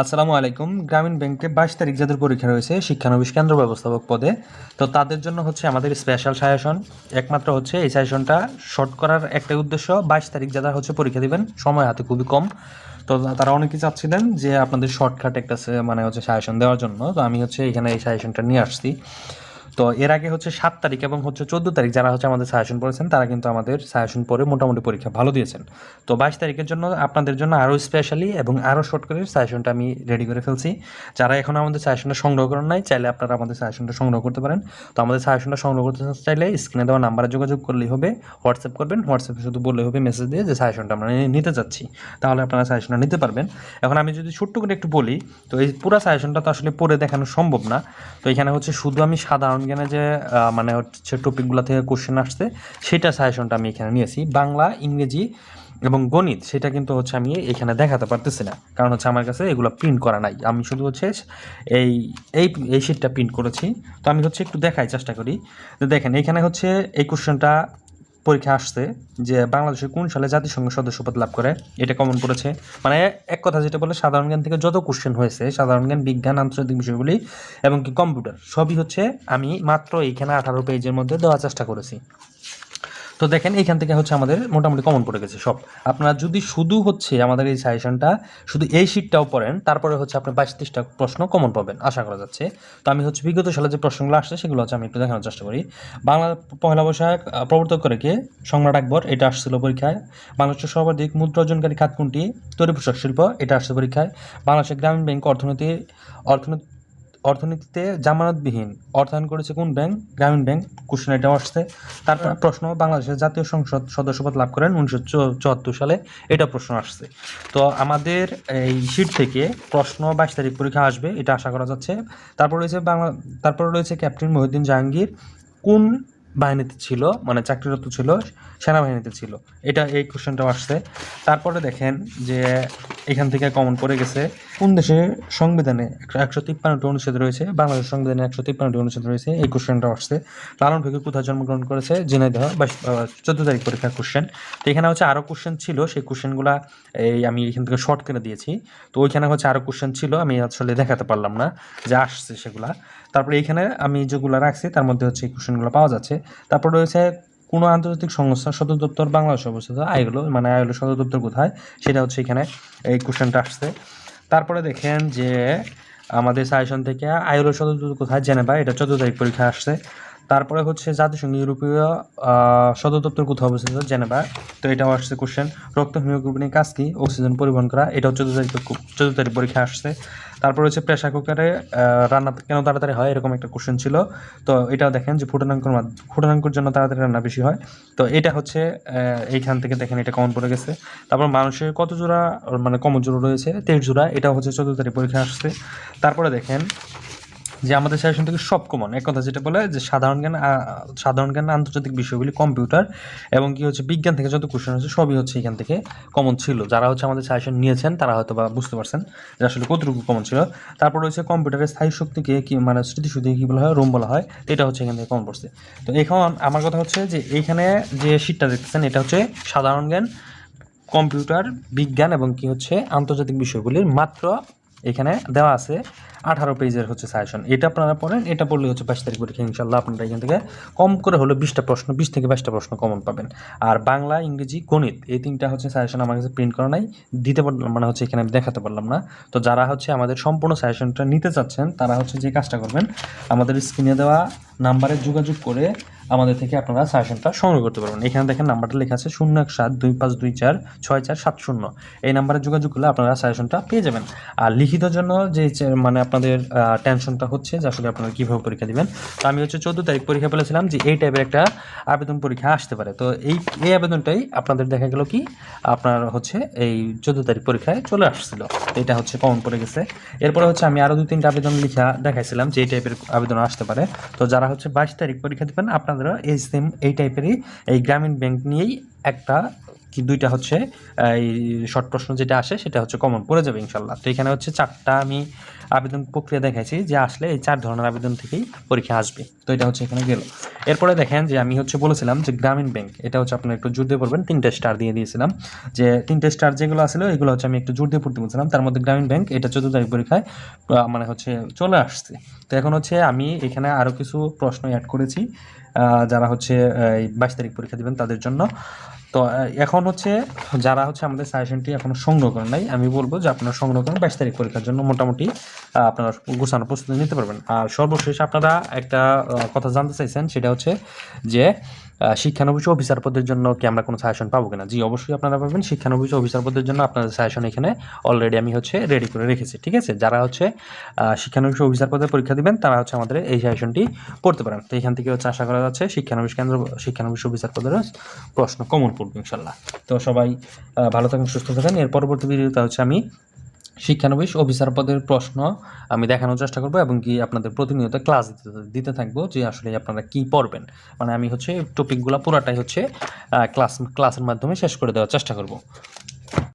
আসসালামু আলাইকুম। গ্রামীণ ব্যাংকে বাইশ তারিখ যাদের পরীক্ষা রয়েছে শিক্ষানবিশ কেন্দ্র ব্যবস্থাপক পদে, তো তাদের জন্য হচ্ছে আমাদের স্পেশাল সাজেশন একমাত্র হচ্ছে এই সাজেশনটা শর্ট করার একটা উদ্দেশ্য, বাইশ তারিখ যারা হচ্ছে পরীক্ষা দেবেন, সময় হাতে খুবই কম। তো তারা অনেকেই চাচ্ছিলেন যে আপনাদের শর্টকাট একটা মানে হচ্ছে সাজেশন দেওয়ার জন্য। তো আমি হচ্ছে এখানে এই সাজেশনটা নিয়ে আসছি। তো এর আগে হচ্ছে সাত তারিখ এবং হচ্ছে চোদ্দ তারিখ যারা হচ্ছে আমাদের সাজেশন পড়েছেন, তারা কিন্তু আমাদের সাজেশন পরে মোটামুটি পরীক্ষা ভালো দিয়েছেন। তো বাইশ তারিখের জন্য আপনাদের জন্য আরও স্পেশালি এবং আরও শর্ট করে সাজেশনটা আমি রেডি করে ফেলছি। যারা এখন আমাদের সাজেশনটা সংগ্রহ করেন নাই, চাইলে আপনারা আমাদের সাজেশনটা সংগ্রহ করতে পারেন। তো আমাদের সাজেশনটা সংগ্রহ করতে চাইলে স্ক্রিনে দেওয়া নাম্বারে যোগাযোগ করলেই হবে হোয়াটসঅ্যাপ করবেন হোয়াটসঅ্যাপে শুধু বললেই হবে মেসেজ দিয়ে যে সাজেশনটা আমরা নিতে চাচ্ছি তাহলে আপনারা সাজেশনটা নিতে পারবেন। এখন আমি যদি ছোট্ট করে একটু বলি, তো এই পুরো সাজেশনটা তো আসলে পড়ে দেখানো সম্ভব না। তো এখানে হচ্ছে শুধু আমি সাধারণ জ্ঞানে যে মানে হচ্ছে টপিকগুলো থেকে কোশ্চেন আসছে, সেটা সাজেশনটা আমি এখানে নিয়েছি। বাংলা, ইংরেজি এবং গণিত, সেটা কিন্তু হচ্ছে আমি এখানে দেখাতে পারতেছি না। কারণ হচ্ছে আমার কাছে এগুলো প্রিন্ট করা নাই। আমি শুধু হচ্ছে এই এই এই শিটটা প্রিন্ট করেছি। তো আমি হচ্ছে একটু দেখাই, চেষ্টা করি। দেখেন, এখানে হচ্ছে এই কোশ্চেনটা পরীক্ষা আসছে যে বাংলাদেশে কোন সালে জাতিসংঘ সদস্যপদ লাভ করে, এটা কমন পড়েছে মানে এক কথা যেটা বলে, সাধারণ জ্ঞান থেকে যত কোশ্চেন হয়েছে, সাধারণ জ্ঞান, বিজ্ঞান, আন্তর্জাতিক বিষয়গুলি এবং কি কম্পিউটার সবই হচ্ছে আমি মাত্র এইখানে আঠারো পেজের মধ্যে দেওয়ার চেষ্টা করেছি। তো দেখেন, এইখান থেকে হচ্ছে আমাদের মোটামুটি কমন পড়ে গেছে সব। আপনারা যদি শুধু হচ্ছে আমাদের এই সাজেশনটা শুধু এই শিটটাও পড়েন, তারপরে হচ্ছে আপনি বাইশ তিরিশটা প্রশ্ন কমন পাবেন, আশা করা যাচ্ছে। তো আমি হচ্ছে বিগত সালে যে প্রশ্নগুলো আসছে, সেগুলো হচ্ছে আমি একটু দেখানোর চেষ্টা করি। বাংলা পয়লা বৈশাখ প্রবর্তক করে কে? সম্রাট আকবর, এটা আসছিল পরীক্ষায়। বাংলাদেশের সর্বাধিক মুদ্রা অর্জনকারী খাত কোনটি তৈরি পোশাক শিল্প, এটা আসছে পরীক্ষায়। বাংলাদেশের গ্রামীণ ব্যাংক অর্থনীতি অর্থনীতি অর্থনীতিতে জামানতবিহীন অর্থায়ন করেছে কোন ব্যাংক? গ্রামীণ ব্যাংক কোশ্চেন এটাও আসছে। তারপর প্রশ্ন বাংলাদেশের জাতীয় সংসদ সদস্যপদ লাভ করেন উনিশশো চুয়াত্তর সালে। এটা প্রশ্ন আসছে। তো আমাদের এই শিট থেকে প্রশ্ন বাইশ তারিখ পরীক্ষা আসবে এটা আশা করা যাচ্ছে। তারপর রয়েছে বাংলা তারপর রয়েছে ক্যাপ্টেন মহিউদ্দিন জাহাঙ্গীর। কোন বাহিনীতে ছিল মানে চাকরিরত ছিল, সেনাবাহিনীতে ছিল। এটা এই কোশ্চেনটাও আসছে। তারপরে দেখেন যে এখান থেকে কমন পড়ে গেছে, কোন দেশের সংবিধানে একশো তিপ্পান্নটি অনুচ্ছেদ রয়েছে, বাংলাদেশ সংবিধানে একশো তিপ্পান্নটি অনুচ্ছেদ রয়েছে, এই কোশ্চেনটাও আসছে। লালন ফকির কোথায় জন্মগ্রহণ করেছে? ঝিনাইদহ, বাইশ চোদ্দ তারিখ পরীক্ষার কোশ্চেন তো এখানে হচ্ছে আরও কোশ্চেন ছিল, সেই কোশ্চেনগুলা এই আমি এখান থেকে শর্ট করে দিয়েছি। তো ওইখানে হচ্ছে আরও কোশ্চেন ছিল, আমি আসলে দেখাতে পারলাম না যে আসছে সেগুলা। তারপরে এইখানে আমি যেগুলো রাখছি, তার মধ্যে হচ্ছে এই কোশ্চেনগুলো পাওয়া যাচ্ছে। তারপর রয়েছে কোনো আন্তর্জাতিক সংস্থা, সদর দপ্তর, বাংলাদেশে অবস্থিত আইগুলো মানে আইগুলো সদর দপ্তর কোথায়? সেটা হচ্ছে এখানে এই কোশ্চেনটা আসছে। তারপরে দেখেন যে আমাদের সাইশন থেকে আইলো সদর কোথায়? জেনেভা, এটা চোদ্দ তারিখ পরীক্ষা আসছে। তারপরে হচ্ছে জাতিসংঘ ইউরোপীয় সদর দপ্তর কোথায় অবস্থিত? জেনেভা। তো এটাও আসছে কোশ্চেন রক্ত হিমোগ্লোবিনের কাজ কি? অক্সিজেন পরিবহন করা, এটাও চোদ্দ তারিখ চোদ্দ তারিখ পরীক্ষা আসছে। তারপর হচ্ছে প্রেশার কুকারে রান্না কেন তাড়াতাড়ি হয়? এরকম একটা কোশ্চেন ছিল। তো এটাও দেখেন যে ফুটানাঙ্কর ফুটানাঙ্কর জন্য তাড়াতাড়ি রান্না বেশি হয়। তো এটা হচ্ছে এইখান থেকে দেখেন এটা কমন পড়ে গেছে। তারপর মানুষের কত জোড়া মানে কমন জোড়া রয়েছে? তেইশ জোড়া এটা হচ্ছে চোদ্দ তারিখ পরীক্ষা আসছে। তারপরে দেখেন যে আমাদের সেশন থেকে সব কমন এক কথা যেটা বলে যে সাধারণ জ্ঞান সাধারণ জ্ঞান আন্তর্জাতিক বিষয়গুলি কম্পিউটার এবং কি হচ্ছে বিজ্ঞান থেকে যত কোশ্চেন হচ্ছে সবই হচ্ছে এখান থেকে কমন ছিল। যারা হচ্ছে আমাদের সাজেশন নিয়েছেন, তারা হয়তো বা বুঝতে পারছেন যে আসলে কতটুকু কমন ছিল। তারপর রয়েছে কম্পিউটারের স্থায়ী শক্তিকে কি মানে স্মৃতিশুদ্ধি কী বলা হয়? রোম বলা হয়। এটা হচ্ছে এখান থেকে কমন পড়ছে। তো এখন আমার কথা হচ্ছে যে এইখানে যে শীটটা দেখতেছেন, এটা হচ্ছে সাধারণ জ্ঞান কম্পিউটার বিজ্ঞান এবং কি হচ্ছে আন্তর্জাতিক বিষয়গুলির মাত্র এখানে দেওয়া আছে আঠারো পেজের হচ্ছে সাজেশন এটা আপনারা পড়েন, এটা পড়লে হচ্ছে বাইশ তারিখ পরীক্ষা ইনশাল্লাহ আপনারা এখান থেকে কম করে হলো বিশটা প্রশ্ন, বিশ থেকে বাইশটা প্রশ্ন কমন পাবেন। আর বাংলা, ইংরেজি, গণিত, এই তিনটা হচ্ছে সাজেশন আমার কাছে প্রিন্ট করা নাই, দিতে পারলাম মানে হচ্ছে এখানে আমি দেখাতে পারলাম না। তো যারা হচ্ছে আমাদের সম্পূর্ণ সাজেশনটা নিতে চাচ্ছেন, তারা হচ্ছে যে কাজটা করবেন, আমাদের স্ক্রিনে দেওয়া নাম্বারে যোগাযোগ করে আমাদের থেকে আপনারা সাজেশনটা সংগ্রহ করতে পারবেন। এখানে দেখেন নাম্বারটা লেখা আছে শূন্য এক সাত দুই পাঁচ দুই চার ছয় চার সাত শূন্য। এই নাম্বারে যোগাযোগ করলে আপনারা সাজেশনটা পেয়ে যাবেন। আর লিখিত জন্য যে মানে আপনাদের টেনশনটা হচ্ছে যে আসলে আপনারা কীভাবে পরীক্ষা দিবেন। তো আমি হচ্ছে চোদ্দ তারিখ পরীক্ষা বলেছিলাম যে এই টাইপের একটা আবেদন পরীক্ষা আসতে পারে। তো এই এই আবেদনটাই আপনাদের দেখা গেল কি, আপনার হচ্ছে এই চোদ্দ তারিখ পরীক্ষায় চলে আসছিল। এটা হচ্ছে কমন পড়ে গেছে। এরপরে হচ্ছে আমি আরও দু তিনটা আবেদন লিখা দেখাইছিলাম যে এই টাইপের আবেদন আসতে পারে। তো যারা হচ্ছে বাইশ তারিখ পরীক্ষা দেবেন। আপনাদেরও এই সেম এই টাইপেরই এই গ্রামীণ ব্যাংক নিয়েই একটা কি দুইটা হচ্ছে, এই শর্ট প্রশ্ন যেটা আসে সেটা হচ্ছে কমন পড়ে যাবে ইনশাল্লাহ। তো এখানে হচ্ছে চারটা আমি আবেদন প্রক্রিয়া দেখাইছি, যে আসলে এই চার ধরনের আবেদন থেকেই পরীক্ষা আসবে। তো এটা হচ্ছে এখানে গেল। এরপরে দেখেন যে আমি হচ্ছে বলেছিলাম যে গ্রামীণ ব্যাংক, এটা হচ্ছে আপনার একটু জোর দিয়ে পড়বেন, তিনটে স্টার দিয়ে দিয়েছিলাম। যে তিনটে স্টার যেগুলো আসলে এগুলো হচ্ছে আমি একটু জোর দিয়ে পড়তে বলছিলাম। তার মধ্যে গ্রামীণ ব্যাংক, এটা চোদ্দ তারিখ পরীক্ষায় মানে হচ্ছে চলে আসছে। তো এখন হচ্ছে আমি এখানে আরও কিছু প্রশ্ন অ্যাড করেছি যারা হচ্ছে, এই বাইশ তারিখ পরীক্ষা দিবেন তাদের জন্য। তো এখন হচ্ছে যারা হচ্ছে আমাদের সাজেশনটি এখন সংগ্রহ করেন নাই, আমি বলব যে আপনারা সংগ্রহ করেন বাইশ তারিখ পরীক্ষার জন্য। মোটামুটি আপনারা গোছানো প্রস্তুতি নিতে পারবেন। আর সর্বশেষ আপনারা একটা কথা জানতে চাইছেন, সেটা হচ্ছে যে শিক্ষানবিশ অফিসার পদের জন্য কি আমরা কোনো সাজেশন পাবো কিনা? জি, অবশ্যই আপনারা পাবেন। শিক্ষানবিশ অফিসার পদের জন্য আপনাদের সাজেশন এখানে অলরেডি আমি হচ্ছে রেডি করে রেখেছি, ঠিক আছে? যারা হচ্ছে শিক্ষানবিশ অফিসার পদে পরীক্ষা দিবেন, তারা হচ্ছে আমাদের এই সাজেশনটি পড়তে পারেন। তো এখান থেকে হচ্ছে আশা করা যাচ্ছে শিক্ষানবিশ কেন্দ্র, শিক্ষানবিশ অফিসার পদের প্রশ্ন কমন পড়বে, ইনশাল্লাহ। তো সবাই ভালো থাকেন, সুস্থ থাকেন। এর পরবর্তী ভিডিওতে হচ্ছে আমি শিক্ষানবিশ অফিসার পদের প্রশ্ন আমি দেখানোর চেষ্টা করব এবং কি আপনাদের প্রতিনিয়ত ক্লাস দিতে থাকব যে আসলে আপনারা কি পড়বেন। মানে আমি হচ্ছে টপিকগুলো পুরাটাই হচ্ছে ক্লাস ক্লাসের মাধ্যমে শেষ করে দেওয়ার চেষ্টা করব।